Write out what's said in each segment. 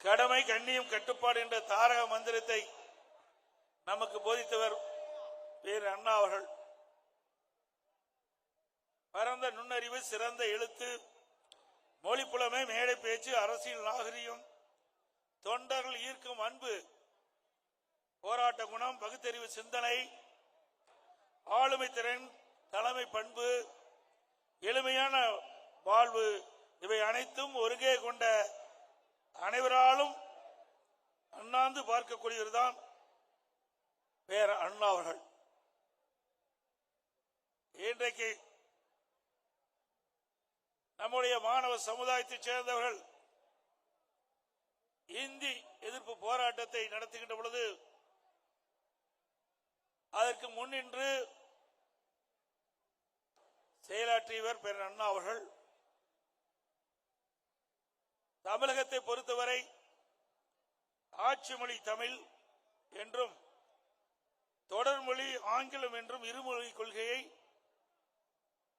கடமை கண்ணியம் கட்டுப்பாடு என்ற தாரக மந்திரத்தை நமக்கு போதித்தவர் பேர் அண்ணா அவர்கள். பரந்த நுண்ணறிவு சிறந்த எழுத்து மொழிப்புலமை மேடை பேச்சு அரசியல் நாகரிகம் தொண்டர்கள் ஈர்க்கும் அன்பு போராட்ட குணம் பகுத்தறிவு சிந்தனை ஆளுமை திறன் தலைமை பண்பு எளிமையான வாழ்வு இவை அனைத்தும் ஒருங்கே கொண்ட அனைவராலும் அண்ணாந்து பார்க்கக்கூடியவர்தான் பேர அண்ணா அவர்கள். இன்றைக்கு நம்முடைய மாணவ சமுதாயத்தைச் சேர்ந்தவர்கள் இந்தி எதிர்ப்பு போராட்டத்தை நடத்துகின்ற பொழுது அதற்கு முன்னின்று செயலாற்றியவர் பேர் அண்ணா அவர்கள். தமிழகத்தை பொறுத்தவரை ஆட்சி மொழி தமிழ் என்றும் தொடர்மொழி ஆங்கிலம் என்றும் இருமொழி கொள்கையை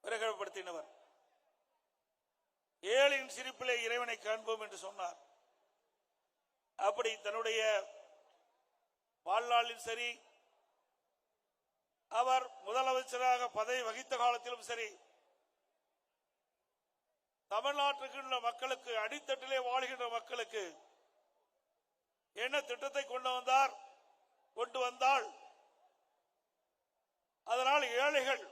பிரகடப்படுத்தினவர் ஏழின் சிரிப்பிலே இறைவனை காண்போம் என்று சொன்னார். அப்படி தன்னுடைய வாழ்நாளில் சரி அவர் முதலமைச்சராக பதவி வகித்த காலத்திலும் சரி தமிழ்நாட்டுக்குள்ள மக்களுக்கு அடித்தட்டிலே வாழ்கின்ற மக்களுக்கு என்ன திட்டத்தை கொண்டு வந்தார் கொண்டு வந்தால் அதனால் ஏழைகள்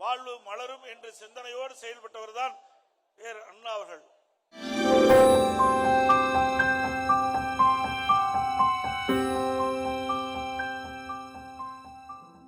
வாழ்வு மலரும் என்ற சிந்தனையோடு செயல்பட்டவர்தான் பேர் அண்ணா அவர்கள்.